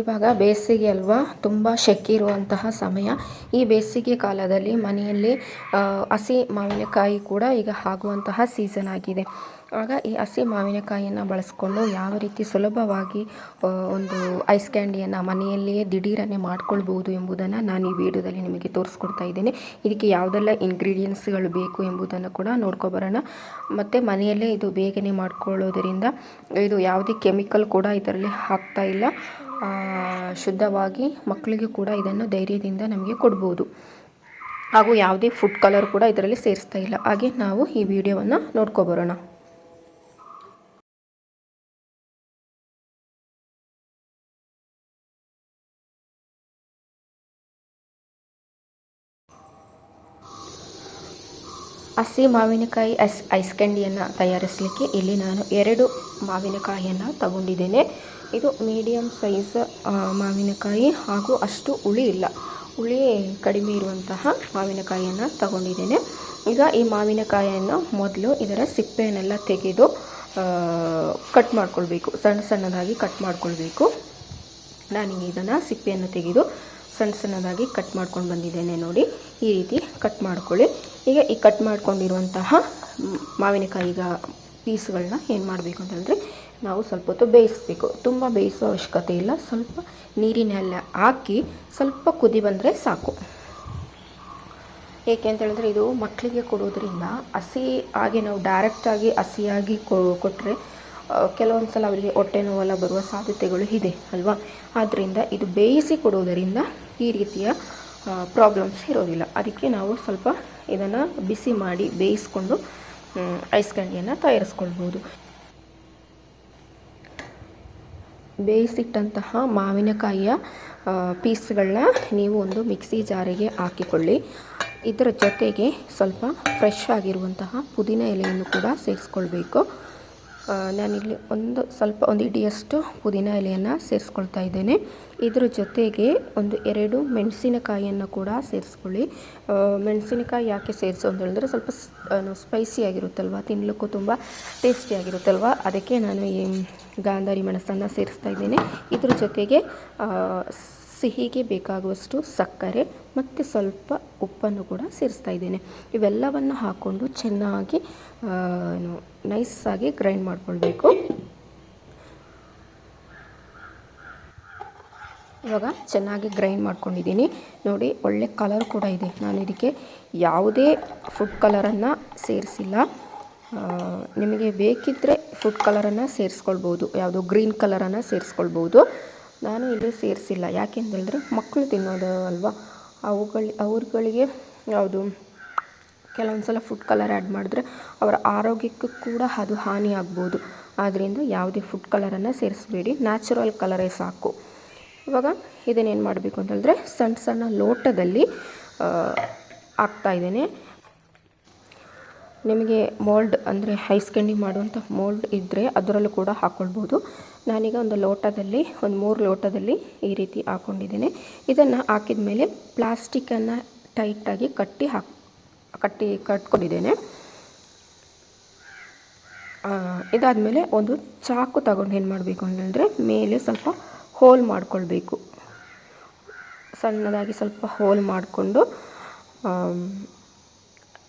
ಇವಾಗ ಬೇಸಿಗೆ ಅಲ್ವಾ, ತುಂಬ ಶೆಕೆ ಇರುವಂತಹ ಸಮಯ. ಈ ಬೇಸಿಗೆ ಕಾಲದಲ್ಲಿ ಮನೆಯಲ್ಲಿ ಹಸಿ ಮಾವಿನಕಾಯಿ ಕೂಡ ಈಗ ಆಗುವಂತಹ ಸೀಸನ್ ಆಗಿದೆ. ಆಗ ಈ ಹಸಿ ಮಾವಿನಕಾಯಿಯನ್ನು ಬಳಸ್ಕೊಂಡು ಯಾವ ರೀತಿ ಸುಲಭವಾಗಿ ಒಂದು ಐಸ್ ಕ್ಯಾಂಡಿಯನ್ನು ಮನೆಯಲ್ಲಿಯೇ ದಿಢೀರನ್ನೇ ಮಾಡ್ಕೊಳ್ಬೋದು ಎಂಬುದನ್ನು ನಾನು ಈ ವಿಡಿಯೋದಲ್ಲಿ ನಿಮಗೆ ತೋರಿಸ್ಕೊಡ್ತಾ ಇದ್ದೇನೆ. ಇದಕ್ಕೆ ಯಾವುದೆಲ್ಲ ಇಂಗ್ರೀಡಿಯೆಂಟ್ಸ್ಗಳು ಬೇಕು ಎಂಬುದನ್ನು ಕೂಡ ನೋಡ್ಕೊಬರೋಣ ಮತ್ತು ಮನೆಯಲ್ಲೇ ಇದು ಬೇಗನೆ ಮಾಡ್ಕೊಳ್ಳೋದರಿಂದ ಇದು ಯಾವುದೇ ಕೆಮಿಕಲ್ ಕೂಡ ಇದರಲ್ಲಿ ಹಾಕ್ತಾ ಇಲ್ಲ. ಶುದ್ಧವಾಗಿ ಮಕ್ಕಳಿಗೆ ಕೂಡ ಇದನ್ನು ಧೈರ್ಯದಿಂದ ನಮಗೆ ಕೊಡ್ಬೋದು. ಹಾಗೂ ಯಾವುದೇ ಫುಡ್ ಕಲರ್ ಕೂಡ ಇದರಲ್ಲಿ ಸೇರಿಸ್ತಾ ಇಲ್ಲ. ಹಾಗೆ ನಾವು ಈ ವಿಡಿಯೋವನ್ನು ನೋಡ್ಕೊಬರೋಣ. ಹಸಿ ಮಾವಿನಕಾಯಿ ಐಸ್ ಐಸ್ ಕ್ಯಾಂಡಿಯನ್ನು ತಯಾರಿಸಲಿಕ್ಕೆ ಇಲ್ಲಿ ನಾನು ಎರಡು ಮಾವಿನಕಾಯಿಯನ್ನು ತಗೊಂಡಿದ್ದೇನೆ. ಇದು ಮೀಡಿಯಮ್ ಸೈಜ್ ಮಾವಿನಕಾಯಿ ಹಾಗೂ ಅಷ್ಟು ಹುಳಿ ಇಲ್ಲ. ಹುಳಿ ಕಡಿಮೆ ಇರುವಂತಹ ಮಾವಿನಕಾಯಿಯನ್ನು ತಗೊಂಡಿದ್ದೇನೆ. ಈಗ ಈ ಮಾವಿನಕಾಯಿಯನ್ನು ಮೊದಲು ಇದರ ಸಿಪ್ಪೆಯನ್ನೆಲ್ಲ ತೆಗೆದು ಕಟ್ ಮಾಡ್ಕೊಳ್ಬೇಕು. ಸಣ್ಣ ಸಣ್ಣದಾಗಿ ಕಟ್ ಮಾಡ್ಕೊಳ್ಬೇಕು. ನಾನು ಇದನ್ನು ಸಿಪ್ಪೆಯನ್ನು ತೆಗೆದು ಸಣ್ಣ ಸಣ್ಣದಾಗಿ ಕಟ್ ಮಾಡ್ಕೊಂಡು ಬಂದಿದ್ದೇನೆ ನೋಡಿ. ಈ ರೀತಿ ಕಟ್ ಮಾಡ್ಕೊಳ್ಳಿ. ಈಗ ಈ ಕಟ್ ಮಾಡ್ಕೊಂಡಿರುವಂತಹ ಮಾವಿನಕಾಯಿಗ ಪೀಸ್ಗಳನ್ನ ಏನು ಮಾಡಬೇಕು ಅಂತ ಹೇಳಿದ್ರೆ ನಾವು ಸ್ವಲ್ಪ ಹೊತ್ತು ಬೇಯಿಸಬೇಕು. ತುಂಬ ಬೇಯಿಸೋ ಅವಶ್ಯಕತೆ ಇಲ್ಲ. ಸ್ವಲ್ಪ ನೀರಿನಲ್ಲಿ ಹಾಕಿ ಸ್ವಲ್ಪ ಕುದಿ ಬಂದರೆ ಸಾಕು. ಏಕೆ ಅಂತ ಹೇಳಿದ್ರೆ ಇದು ಮಕ್ಕಳಿಗೆ ಕೊಡೋದ್ರಿಂದ ಹಸಿ ಹಾಗೆ ನಾವು ಡೈರೆಕ್ಟಾಗಿ ಹಸಿಯಾಗಿ ಕೊಟ್ಟರೆ ಕೆಲವೊಂದು ಸಲ ಅವರಿಗೆ ಹೊಟ್ಟೆ ನೋವೆಲ್ಲ ಬರುವ ಸಾಧ್ಯತೆಗಳು ಇದೆ ಅಲ್ವಾ? ಆದ್ದರಿಂದ ಇದು ಬೇಯಿಸಿ ಕೊಡೋದರಿಂದ ಈ ರೀತಿಯ ಪ್ರಾಬ್ಲಮ್ಸ್ ಇರೋದಿಲ್ಲ. ಅದಕ್ಕೆ ನಾವು ಸ್ವಲ್ಪ ಇದನ್ನು ಬಿಸಿ ಮಾಡಿ ಬೇಯಿಸ್ಕೊಂಡು ಐಸ್ ಕ್ಯಾಂಡಿಯನ್ನು ತಯಾರಿಸ್ಕೊಳ್ಬೋದು. ಬೇಯಿಸಿಟ್ಟಂತಹ ಮಾವಿನಕಾಯಿಯ ಪೀಸ್ಗಳನ್ನ ನೀವು ಒಂದು ಮಿಕ್ಸಿ ಜಾರಿಗೆ ಹಾಕಿಕೊಳ್ಳಿ. ಇದರ ಜೊತೆಗೆ ಸ್ವಲ್ಪ ಫ್ರೆಶ್ ಆಗಿರುವಂತಹ ಪುದೀನ ಎಲೆಯನ್ನು ಕೂಡ ಸೇರಿಸ್ಕೊಳ್ಬೇಕು. ನಾನಿಲ್ಲಿ ಒಂದು ಸ್ವಲ್ಪ ಒಂದು ಇಡಿಯಷ್ಟು ಪುದೀನ ಎಲೆಯನ್ನು ಸೇರಿಸ್ಕೊಳ್ತಾ ಇದ್ದೇನೆ. ಇದ್ರ ಜೊತೆಗೆ ಒಂದು ಎರಡು ಮೆಣಸಿನಕಾಯಿಯನ್ನು ಕೂಡ ಸೇರಿಸ್ಕೊಳ್ಳಿ. ಮೆಣಸಿನಕಾಯಿ ಯಾಕೆ ಸೇರಿಸು ಅಂತ ಹೇಳಿದ್ರೆ ಸ್ವಲ್ಪ ಸ್ಪೈಸಿ ಆಗಿರುತ್ತಲ್ವ ತಿನ್ನಲಿಕ್ಕೂ ತುಂಬ ಟೇಸ್ಟಿಯಾಗಿರುತ್ತಲ್ವ ಅದಕ್ಕೆ ನಾನು ಈ ಗಾಂಧಾರಿ ಮೆಣಸನ್ನು ಸೇರಿಸ್ತಾ ಇದ್ದೇನೆ. ಇದ್ರ ಜೊತೆಗೆ ಸಿಹಿಗೆ ಬೇಕಾಗುವಷ್ಟು ಸಕ್ಕರೆ ಮತ್ತು ಸ್ವಲ್ಪ ಉಪ್ಪನ್ನು ಕೂಡ ಸೇರಿಸ್ತಾ ಇದ್ದೇನೆ. ಇವೆಲ್ಲವನ್ನು ಹಾಕ್ಕೊಂಡು ಚೆನ್ನಾಗಿ ಏನು ನೈಸಾಗಿ ಗ್ರೈಂಡ್ ಮಾಡಿಕೊಳ್ಬೇಕು. ಇವಾಗ ಚೆನ್ನಾಗಿ ಗ್ರೈಂಡ್ ಮಾಡ್ಕೊಂಡಿದ್ದೀನಿ. ನೋಡಿ, ಒಳ್ಳೆ ಕಲರ್ ಕೂಡ ಇದೆ. ನಾನು ಇದಕ್ಕೆ ಯಾವುದೇ ಫುಡ್ ಕಲರನ್ನು ಸೇರಿಸಿಲ್ಲ. ನಿಮಗೆ ಬೇಕಿದ್ದರೆ ಫುಡ್ ಕಲರನ್ನು ಸೇರಿಸ್ಕೊಳ್ಬೋದು. ಯಾವುದೋ ಗ್ರೀನ್ ಕಲರನ್ನು ಸೇರಿಸ್ಕೊಳ್ಬೋದು. ನಾನು ಇಲ್ಲಿ ಸೇರಿಸಿಲ್ಲ. ಯಾಕೆ ಅಂತ ಮಕ್ಕಳು ತಿನ್ನೋದು ಅಲ್ವಾ? ಅವುಗಳು, ಅವ್ರುಗಳಿಗೆ ಯಾವುದು ಕೆಲವೊಂದು ಸಲ ಫುಡ್ ಕಲರ್ ಆ್ಯಡ್ ಮಾಡಿದ್ರೆ ಅವರ ಆರೋಗ್ಯಕ್ಕೂ ಕೂಡ ಅದು ಹಾನಿ ಆಗ್ಬೋದು. ಆದ್ದರಿಂದ ಯಾವುದೇ ಫುಡ್ ಕಲರನ್ನು ಸೇರಿಸಬೇಡಿ. ನ್ಯಾಚುರಲ್ ಕಲರೇ ಸಾಕು. ಇವಾಗ ಇದನ್ನೇನು ಮಾಡಬೇಕು ಅಂತೇಳಿದ್ರೆ ಸಣ್ಣ ಸಣ್ಣ ಲೋಟದಲ್ಲಿ ಇದ್ದೇನೆ. ನಿಮಗೆ ಮೋಲ್ಡ್ ಅಂದರೆ ಹೈ ಕ್ಯಾಂಡಿ ಮಾಡುವಂಥ ಮೋಲ್ಡ್ ಇದ್ದರೆ ಅದರಲ್ಲೂ ಕೂಡ ಹಾಕ್ಕೊಳ್ಬೋದು ನಾನೀಗ ಒಂದು ಲೋಟದಲ್ಲಿ, ಒಂದು ಮೂರು ಲೋಟದಲ್ಲಿ ಈ ರೀತಿ ಹಾಕ್ಕೊಂಡಿದ್ದೇನೆ ಇದನ್ನು ಹಾಕಿದ ಮೇಲೆ ಪ್ಲಾಸ್ಟಿಕ್ಕನ್ನು ಟೈಟಾಗಿ ಕಟ್ಟಿ ಹಾಕ್, ಕಟ್ಟಿ ಕಟ್ಕೊಂಡಿದ್ದೇನೆ. ಇದಾದಮೇಲೆ ಒಂದು ಚಾಕು ತಗೊಂಡು ಏನು ಮಾಡಬೇಕು ಅಂತಂದರೆ ಮೇಲೆ ಸ್ವಲ್ಪ ಹೋಲ್ ಮಾಡಿಕೊಳ್ಬೇಕು. ಸಣ್ಣದಾಗಿ ಸ್ವಲ್ಪ ಹೋಲ್ ಮಾಡಿಕೊಂಡು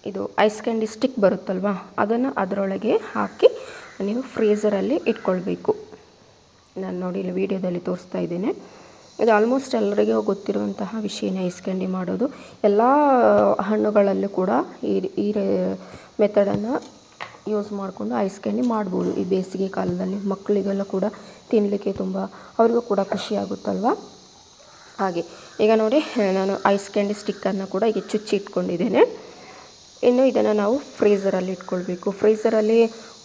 ಇದು ಐಸ್ ಕ್ಯಾಂಡಿ ಸ್ಟಿಕ್ ಬರುತ್ತಲ್ವ? ಅದನ್ನು ಅದರೊಳಗೆ ಹಾಕಿ ನೀವು ಫ್ರೀಝರಲ್ಲಿ ಇಟ್ಕೊಳ್ಬೇಕು. ನಾನು ನೋಡಿ ಇಲ್ಲಿ ವೀಡಿಯೋದಲ್ಲಿ ತೋರಿಸ್ತಾ ಇದ್ದೇನೆ. ಇದು ಆಲ್ಮೋಸ್ಟ್ ಎಲ್ಲರಿಗೂ ಗೊತ್ತಿರುವಂತಹ ವಿಷಯನೇ ಐಸ್ ಕ್ಯಾಂಡಿ ಮಾಡೋದು. ಎಲ್ಲ ಹಣ್ಣುಗಳಲ್ಲೂ ಕೂಡ ಈ ಈ ಮೆಥಡನ್ನು ಯೂಸ್ ಮಾಡಿಕೊಂಡು ಐಸ್ ಕ್ಯಾಂಡಿ ಮಾಡ್ಬೋದು. ಈ ಬೇಸಿಗೆ ಕಾಲದಲ್ಲಿ ಮಕ್ಕಳಿಗೆಲ್ಲ ಕೂಡ ತಿನ್ನಲಿಕ್ಕೆ ತುಂಬ, ಅವ್ರಿಗೂ ಕೂಡ ಖುಷಿ ಆಗುತ್ತಲ್ವ? ಹಾಗೆ, ಈಗ ನೋಡಿ, ನಾನು ಐಸ್ ಕ್ಯಾಂಡಿ ಸ್ಟಿಕ್ಕನ್ನು ಕೂಡ ಈಗ ಚುಚ್ಚಿ ಇಟ್ಕೊಂಡಿದ್ದೇನೆ. ಇನ್ನು ಇದನ್ನು ನಾವು ಫ್ರೀಝರಲ್ಲಿ ಇಟ್ಕೊಳ್ಬೇಕು. ಫ್ರೀಝರಲ್ಲಿ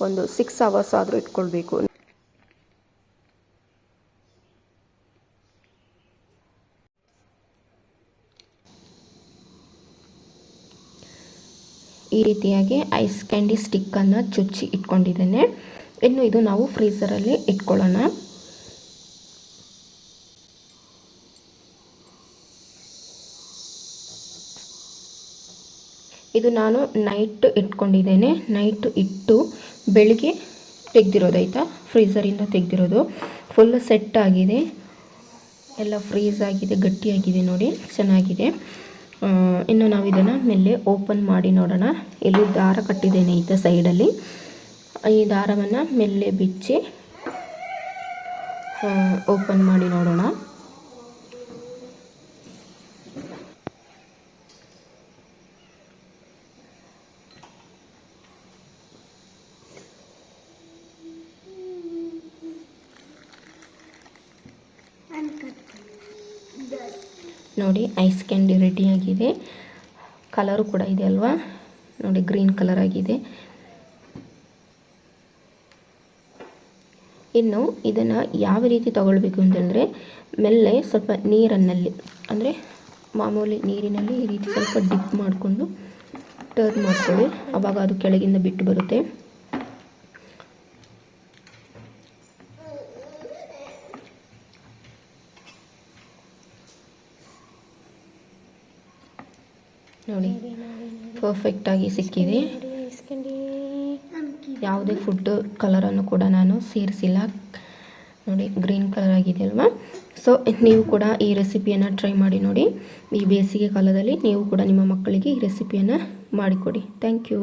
ಒಂದು ಸಿಕ್ಸ್ ಅವರ್ಸ್ ಆದರೂ ಇಟ್ಕೊಳ್ಬೇಕು. ಈ ರೀತಿಯಾಗಿ ಐಸ್ ಕ್ಯಾಂಡಿ ಸ್ಟಿಕ್ಕನ್ನು ಚುಚ್ಚಿ ಇಟ್ಕೊಂಡಿದ್ದೇನೆ. ಇನ್ನು ಇದು ನಾವು ಫ್ರೀಝರಲ್ಲಿ ಇಟ್ಕೊಳ್ಳೋಣ. ಇದು ನಾನು ನೈಟ್ ಇಟ್ಕೊಂಡಿದ್ದೇನೆ. ನೈಟ್ ಇಟ್ಟು ಬೆಳಿಗ್ಗೆ ತೆಗೆದಿರೋದು ಆಯಿತಾ? ಫ್ರೀಝರಿಂದ ತೆಗೆದಿರೋದು. ಫುಲ್ ಸೆಟ್ ಆಗಿದೆ. ಎಲ್ಲ ಫ್ರೀಸ್ ಆಗಿದೆ, ಗಟ್ಟಿಯಾಗಿದೆ ನೋಡಿ, ಚೆನ್ನಾಗಿದೆ. ಇನ್ನು ನಾವು ಇದನ್ನು ಮೇಲೆ ಓಪನ್ ಮಾಡಿ ನೋಡೋಣ. ಇಲ್ಲಿ ದಾರ ಕಟ್ಟಿದ್ದೇನೆ ಈತ ಸೈಡಲ್ಲಿ ಈ ದಾರವನ್ನು ಮೆಲ್ಲೆ ಬಿಚ್ಚಿ ಓಪನ್ ಮಾಡಿ ನೋಡೋಣ. ನೋಡಿ ಐಸ್ ಕ್ಯಾಂಡಿ ರೆಡಿಯಾಗಿದೆ ಕಲರು ಕೂಡ ಇದೆ ಅಲ್ವಾ? ನೋಡಿ ಗ್ರೀನ್ ಕಲರ್ ಆಗಿದೆ. ಇನ್ನು ಇದನ್ನು ಯಾವ ರೀತಿ ತಗೊಳ್ಬೇಕು ಅಂತಂದರೆ ಮೆಲ್ಲೆ ಸ್ವಲ್ಪ ನೀರನ್ನಲ್ಲಿ, ಅಂದರೆ ಮಾಮೂಲಿ ನೀರಿನಲ್ಲಿ ಈ ರೀತಿ ಸ್ವಲ್ಪ ಡಿಪ್ ಮಾಡಿಕೊಂಡು ಟರ್ನ್ ಮಾಡ್ಕೊಳ್ಳಿ. ಆವಾಗ ಅದು ಕೆಳಗಿಂದ ಬಿಟ್ಟು ಬರುತ್ತೆ. ನೋಡಿ. ಪರ್ಫೆಕ್ಟಾಗಿ ಸಿಕ್ಕಿದೆ. ಯಾವುದೇ ಫುಡ್ ಕಲರನ್ನು ಕೂಡ ನಾನು ಸೇರಿಸಿಲ್ಲ. ನೋಡಿ ಗ್ರೀನ್ ಕಲರ್ ಆಗಿದೆ ಅಲ್ವಾ ಸೊ ನೀವು ಕೂಡ ಈ ರೆಸಿಪಿಯನ್ನು ಟ್ರೈ ಮಾಡಿ ನೋಡಿ. ಈ ಬೇಸಿಗೆ ಕಾಲದಲ್ಲಿ ನೀವು ಕೂಡ ನಿಮ್ಮ ಮಕ್ಕಳಿಗೆ ಈ ರೆಸಿಪಿಯನ್ನು ಮಾಡಿಕೊಡಿ. Thank you